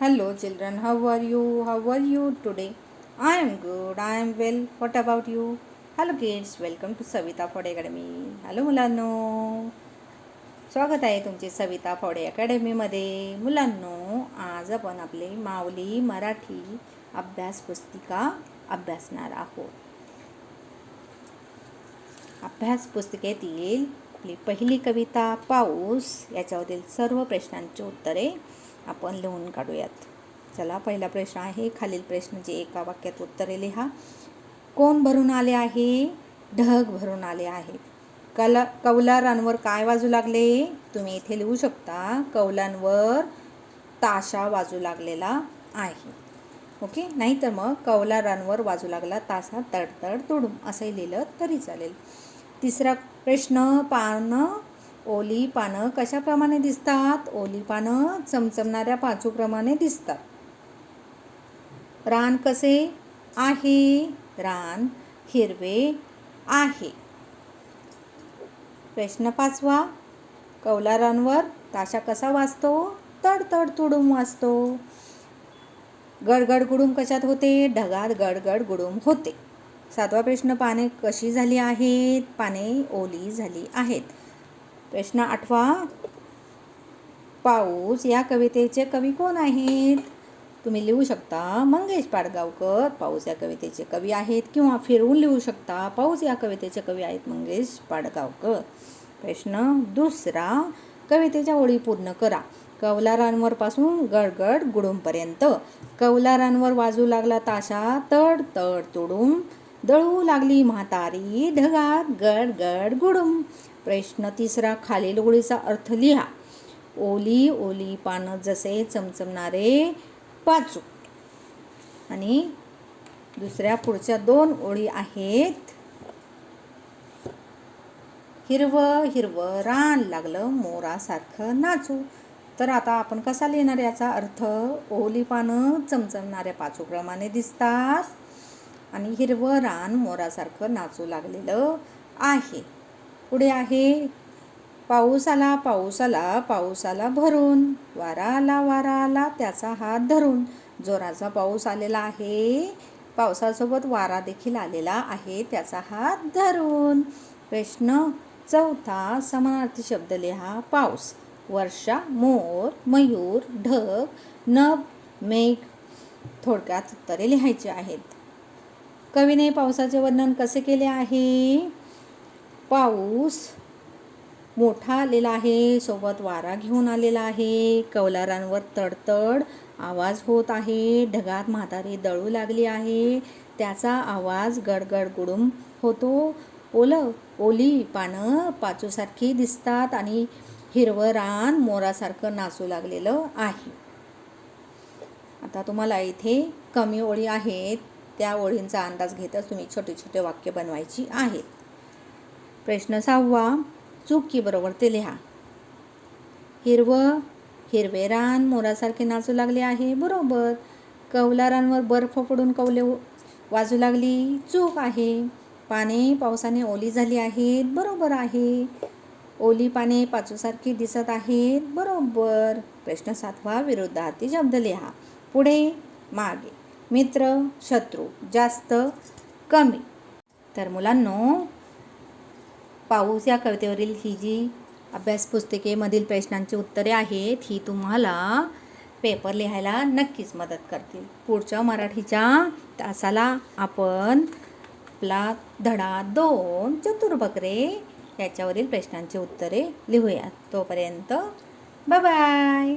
Hello, children. How are you? How are you today? I am good. I am well. What about you? Hello, kids. Welcome to Savita Phode academy hello मुलांनो स्वागत आहे तुमचे सविता फॉडे अकॅडमीमध्ये मुलांनो आज आपण आपले माऊली मराठी अभ्यास पुस्तिका अभ्यासणार आहोत अभ्यास पुस्तिकेतील आपली पहिली कविता पाऊस याच्यावरील सर्व प्रश्नांची उत्तरे आपण लिहून काढूयात. चला पहिला प्रश्न आहे. खालील प्रश्नाचे एका वाक्यात उत्तरे लिहा. कोण भरून आले आहे? ढग भरून आले आहे. कला कौलारांवर काय वाजू लागले? तुम्ही इथे लिहू शकता कौलांवर ताशा वाजू लागलेला आहे. ओके? नाहीतर मग कौलारांवर वाजू लागला तासा तडतड तोडून. असंही लिहिलं तरी चालेल. तिसरा प्रश्न पानं ओली पानं कशाप्रमाणे दिसतात? ओली पानं चमचमणाऱ्या पाचूप्रमाणे दिसतात. रान कसे आहे? रान हिरवे आहे. प्रश्न पाचवा. कौलारांवर ताशा कसा वाजतो? तडतड तुडूम वाजतो. गडगड गुडूम कशात होते? ढगात गडगड गुडूम होते. सातवा प्रश्न पाने कशी झाली आहेत? पाने ओली झाली आहेत. प्रश्न आठवा. पाऊस या कवितेचे कवी कोण आहेत? तुम्ही लिहू शकता मंगेश पाडगावकर. पाऊस या कवितेचे कवी आहेत किंवा फिरवून लिहू शकता पाऊस या कवितेचे कवी आहेत मंगेश पाडगावकर. प्रश्न दुसरा कवितेच्या ओळी पूर्ण करा. कवलारांवरपासून गडगड गुडूमपर्यंत कौलारांवर वाजू लागला ताशा तड तड तुडुम दळू लागली म्हातारी ढगात गड गड गुडुम. प्रश्न तिसरा खालील ओळीचा अर्थ लिहा. ओली ओली पानं जसे चमचमणारे पाचू. आणि दुसऱ्या पुढच्या दोन ओळी आहेत. हिरवं हिरवं रान लागलं मोरासारखं नाचू. तर आता आपण कसा लिहिणार याचा अर्थ? ओली पानं चमचमणाऱ्या पाचूप्रमाणे दिसतात. आणि हिरवं रान मोरासारखं नाचू लागलेलं आहे. पुढे आहे पाऊस आला पाऊस आला पाऊस आला भरून वारा आला वारा आला त्याचा हात धरून. जोराचा पाऊस आलेला आहे. पावसासोबत वारा देखील आलेला आहे त्याचा हात धरून. प्रश्न चौथा समानार्थी शब्द लिहा. पाऊस वर्षा मोर मयूर ढग नभ मेघ थोडक्यात उत्तरे लिहायची आहेत. कवीने पावसाचे वर्णन कसे केले आहे? पाऊस मोठा आलेला आहे सोबत वारा घेऊन आलेला आहे कौलारांवर तडतड आवाज होत आहे ढगात म्हातारी दळू लागली आहे त्याचा आवाज गडगड गुडुम होतो. ओलं ओली पानं पाचूसारखी दिसतात आणि हिरवं रान मोरासारखं नाचू लागलेलं आहे. आता तुम्हाला इथे कमी ओळी आहेत. त्या ओळींचा अंदाज घेतच तुम्ही छोटे छोटे वाक्य बनवायची आहेत. प्रश्न सहावा चूक बरोबर ते लिहा. हिरवं हिरवे रान मोरासारखे नाचू लागले आहे बरोबर. कौलारांवर बर्फ पडून कौले वाजू लागली चूक आहे. पाने पावसाने ओली झाली आहेत बरोबर आहे. ओली पाने पाचूसारखी दिसत आहेत बरोबर. प्रश्न सातवा विरुद्धार्थी शब्द लिहा. पुढे मागे. मित्र शत्रू जास्त कमी. तर मुलांनो पाऊस या कवितेवरील ही जी अभ्यास पुस्तिकेमधील प्रश्नांची उत्तरे आहेत ही तुम्हाला पेपर लिहायला नक्कीच मदत करतील. पुढच्या मराठीच्या तासाला आपण आपला धडा दोन चतुर्बकरे याच्यावरील प्रश्नांची उत्तरे लिहूयात. तोपर्यंत बाय